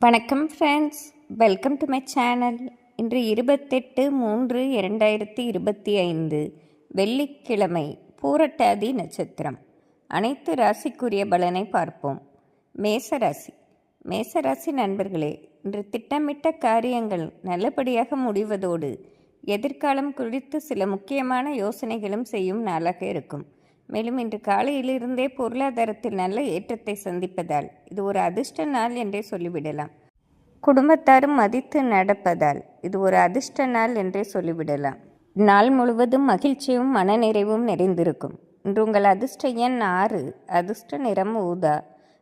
வணக்கம் friends welcome to my channel இன்று இருபத்தெட்டு மூன்று இரண்டாயிரத்தி இருபத்தி ஐந்து வெள்ளிக்கிழமை பூரட்டாதி நட்சத்திரம். அனைத்து ராசிக்குரிய பலனை பார்ப்போம். மேசராசி மேசராசி நண்பர்களே இன்று திட்டமிட்ட காரியங்கள் நல்லபடியாக முடிவதோடு எதிர்காலம் குறித்து சில முக்கியமான யோசனைகளும் செய்யும் நாளாக இருக்கும். மேலும் இன்று காலையிலிருந்தே பொருளாதாரத்தில் நல்ல ஏற்றத்தை சந்திப்பதால் இது ஒரு அதிர்ஷ்ட நாள் என்றே சொல்லிவிடலாம். குடும்பத்தாரும் மதித்து நடப்பதால் இது ஒரு அதிர்ஷ்ட நாள் என்றே சொல்லிவிடலாம். நாள் முழுவதும் மகிழ்ச்சியும் மனநிறைவும் நிறைந்திருக்கும். இன்று உங்கள் அதிர்ஷ்ட எண் ஆறு அதிர்ஷ்ட நிறம் ஊதா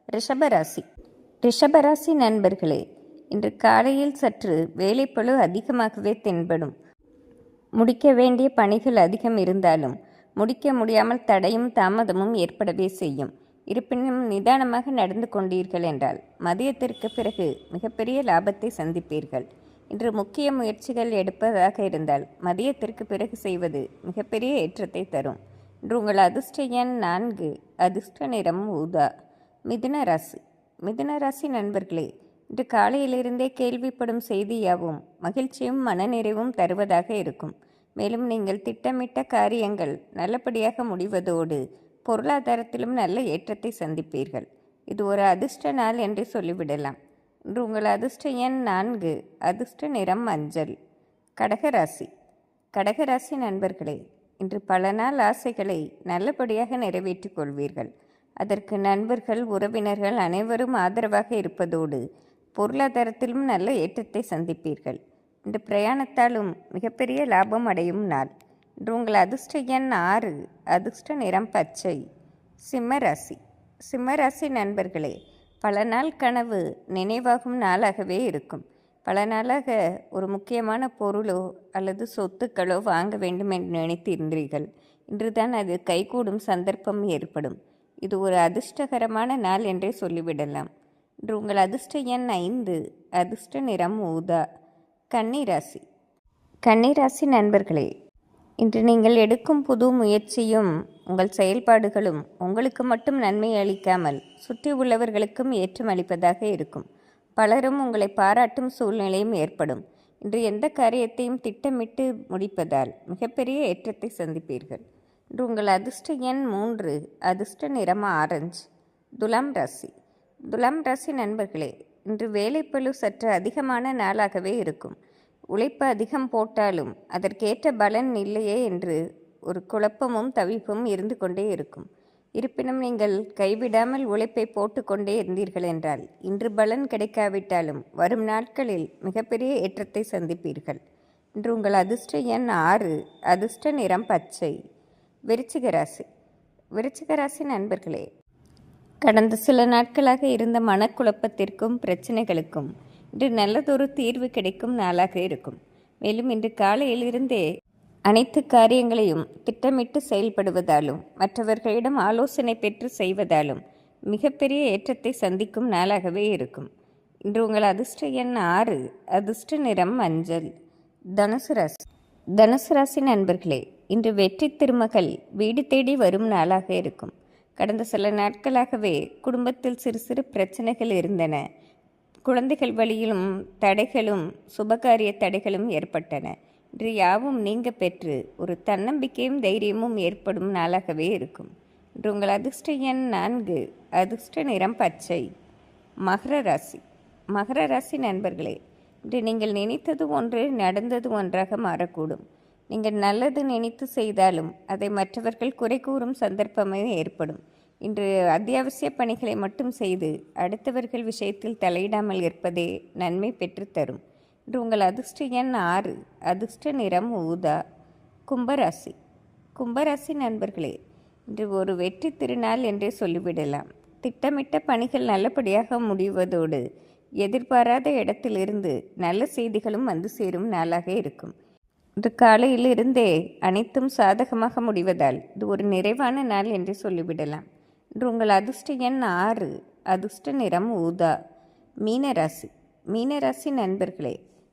ரிஷபராசி. ரிஷபராசி நண்பர்களே இன்று காலையில் சற்று வேலைப்பளு அதிகமாகவே தென்படும். முடிக்க வேண்டிய பணிகள் அதிகம் இருந்தாலும் முடிக்க முடியாமல் தடையும் தாமதமும் ஏற்படவே செய்யும். இருப்பினும் நிதானமாக நடந்து கொண்டீர்கள் என்றால் மதியத்திற்கு பிறகு மிகப்பெரிய லாபத்தை சந்திப்பீர்கள். இன்று முக்கிய முயற்சிகள் எடுப்பதாக இருந்தால் மதியத்திற்கு பிறகு செய்வது மிகப்பெரிய ஏற்றத்தை தரும். இன்று உங்கள் அதிர்ஷ்ட எண் நான்கு அதிர்ஷ்ட நிறம் ஊதா. மிதுன ராசி. மிதுன ராசி நண்பர்களே இன்று காலையிலிருந்தே கேள்விப்படும் செய்தியாவும் மகிழ்ச்சியும் மனநிறைவும் தருவதாக இருக்கும். மேலும் நீங்கள் திட்டமிட்ட காரியங்கள் நல்லபடியாக முடிவதோடு பொருளாதாரத்திலும் நல்ல ஏற்றத்தை சந்திப்பீர்கள். இது ஒரு அதிர்ஷ்ட நாள் என்று சொல்லிவிடலாம். இன்று உங்கள் அதிர்ஷ்ட எண் நான்கு அதிர்ஷ்ட நிறம் மஞ்சள். கடகராசி. கடகராசி நண்பர்களே இன்று பல நாள் ஆசைகளை நல்லபடியாக நிறைவேற்றிக் கொள்வீர்கள். அதற்கு நண்பர்கள் உறவினர்கள் அனைவரும் ஆதரவாக இருப்பதோடு பொருளாதாரத்திலும் நல்ல ஏற்றத்தை சந்திப்பீர்கள். இந்த பிரயாணத்தாலும் மிகப்பெரிய லாபம் அடையும் நாள். இன்று உங்கள் அதிர்ஷ்ட எண் ஆறு அதிர்ஷ்ட நிறம் பச்சை சிம்மராசி சிம்மராசி நண்பர்களே பல நாள் கனவு நினைவாகும் நாளாகவே இருக்கும். பல நாளாக ஒரு முக்கியமான பொருளோ அல்லது சொத்துக்களோ வாங்க வேண்டும் என்று நினைத்திருந்தீர்கள். இன்றுதான் அது கைகூடும் சந்தர்ப்பம் ஏற்படும். இது ஒரு அதிர்ஷ்டகரமான நாள் என்றே சொல்லிவிடலாம். இன்று உங்கள் அதிர்ஷ்ட எண் ஐந்து அதிர்ஷ்ட நிறம் ஊதா. கன்னிராசி. கன்னிராசி நண்பர்களே இன்று நீங்கள் எடுக்கும் புது முயற்சியும் உங்கள் செயல்பாடுகளும் உங்களுக்கு மட்டும் நன்மை அளிக்காமல் சுற்றி உள்ளவர்களுக்கும் ஏற்றம் அளிப்பதாக இருக்கும். பலரும் உங்களை பாராட்டும் சூழ்நிலையும் ஏற்படும். இன்று எந்த காரியத்தையும் திட்டமிட்டு முடிப்பதால் மிகப்பெரிய ஏற்றத்தை சந்திப்பீர்கள். இன்று உங்கள் அதிர்ஷ்ட எண் மூன்று அதிர்ஷ்ட நிறமா ஆரஞ்சு துலாம் ராசி. துலாம் ராசி நண்பர்களே இன்று வேலைப்பளு சற்று அதிகமான நாளாகவே இருக்கும். உழைப்பு அதிகம் போட்டாலும் அதற்கேற்ற பலன் இல்லையே என்று ஒரு குழப்பமும் தவிப்பும் இருந்து கொண்டே இருக்கும். இருப்பினும் நீங்கள் கைவிடாமல் உழைப்பை போட்டுக்கொண்டே இருந்தீர்கள் என்றால் இன்று பலன் கிடைக்காவிட்டாலும் வரும் நாட்களில் மிகப்பெரிய ஏற்றத்தை சந்திப்பீர்கள். இன்று உங்கள் அதிர்ஷ்ட எண் ஆறு அதிர்ஷ்ட நிறம் பச்சை. விருச்சிக ராசி. விருச்சிக ராசி நண்பர்களே கடந்த சில நாட்களாக இருந்த மனக்குழப்பத்திற்கும் பிரச்சனைகளுக்கும் இன்று நல்லதொரு தீர்வு கிடைக்கும் நாளாக இருக்கும். மேலும் இன்று காலையிலிருந்தே அனைத்து காரியங்களையும் திட்டமிட்டு செயல்படுவதாலும் மற்றவர்களிடம் ஆலோசனை பெற்று செய்வதாலும் மிகப்பெரிய ஏற்றத்தை சந்திக்கும் நாளாகவே இருக்கும். இன்று உங்கள் அதிர்ஷ்ட எண் ஆறு அதிர்ஷ்ட நிறம் மஞ்சள். தனுசு ராசி தனுசு ராசி நண்பர்களே இன்று வெற்றி திருமகள் வீடு தேடி வரும் நாளாக இருக்கும். கடந்த சில நாட்களாகவே குடும்பத்தில் சிறு சிறு பிரச்சனைகள் இருந்தன. குழந்தைகள் வழியிலும் தடைகளும் சுபகாரிய தடைகளும் ஏற்பட்டன. இன்று யாவும் நீங்க பெற்று ஒரு தன்னம்பிக்கையும் தைரியமும் ஏற்படும் நாளாகவே இருக்கும். இன்று உங்கள் அதிர்ஷ்ட எண் நான்கு அதிர்ஷ்ட நிறம் பச்சை. மகர ராசி. மகர ராசி நண்பர்களே இன்று நீங்கள் நினைத்தது ஒன்று நடந்தது ஒன்றாக மாறக்கூடும். நீங்கள் நல்லது நினைத்து செய்தாலும் அதை மற்றவர்கள் குறை கூறும் சந்தர்ப்பமே ஏற்படும். இன்று அத்தியாவசிய பணிகளை மட்டும் செய்து அடுத்தவர்கள் விஷயத்தில் தலையிடாமல் இருப்பதே நன்மை பெற்றுத்தரும் இன்று உங்கள் அதிர்ஷ்ட எண் ஆறு அதிர்ஷ்ட நிறம் ஊதா கும்பராசி. கும்பராசி நண்பர்களே இன்று ஒரு வெற்றி திருநாள் என்றே சொல்லிவிடலாம். திட்டமிட்ட பணிகள் நல்லபடியாக முடிவதோடு எதிர்பாராத இடத்திலிருந்து நல்ல செய்திகளும் வந்து சேரும் நாளாக இருக்கும். இன்று காலையிலிருந்தே அனைத்தும் சாதகமாக முடிவதால் இது ஒரு நிறைவான நாள் என்று சொல்லிவிடலாம். இன்று உங்கள் அதிர்ஷ்ட எண் ஆறு அதிர்ஷ்ட நிறம் ஊதா மீனராசி. மீனராசி நண்பர்களே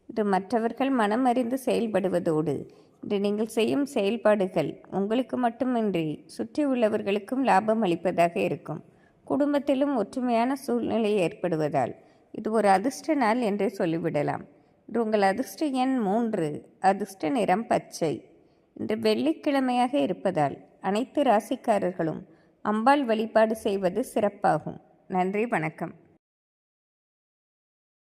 இன்று மற்றவர்கள் மனம் அறிந்து செயல்படுவதோடு இன்று நீங்கள் செய்யும் செயல்பாடுகள் உங்களுக்கு மட்டுமின்றி சுற்றி உள்ளவர்களுக்கும் லாபம் அளிப்பதாக இருக்கும். குடும்பத்திலும் ஒற்றுமையான சூழ்நிலை ஏற்படுவதால் இது ஒரு அதிர்ஷ்ட நாள் என்றே சொல்லிவிடலாம். இன்று உங்கள் அதிர்ஷ்ட எண் மூன்று. அதிர்ஷ்ட நிறம் பச்சை. இன்று வெள்ளிக்கிழமையாக இருப்பதால் அனைத்து ராசிக்காரர்களும் அம்பாள் வழிபாடு செய்வது சிறப்பாகும். நன்றி வணக்கம்.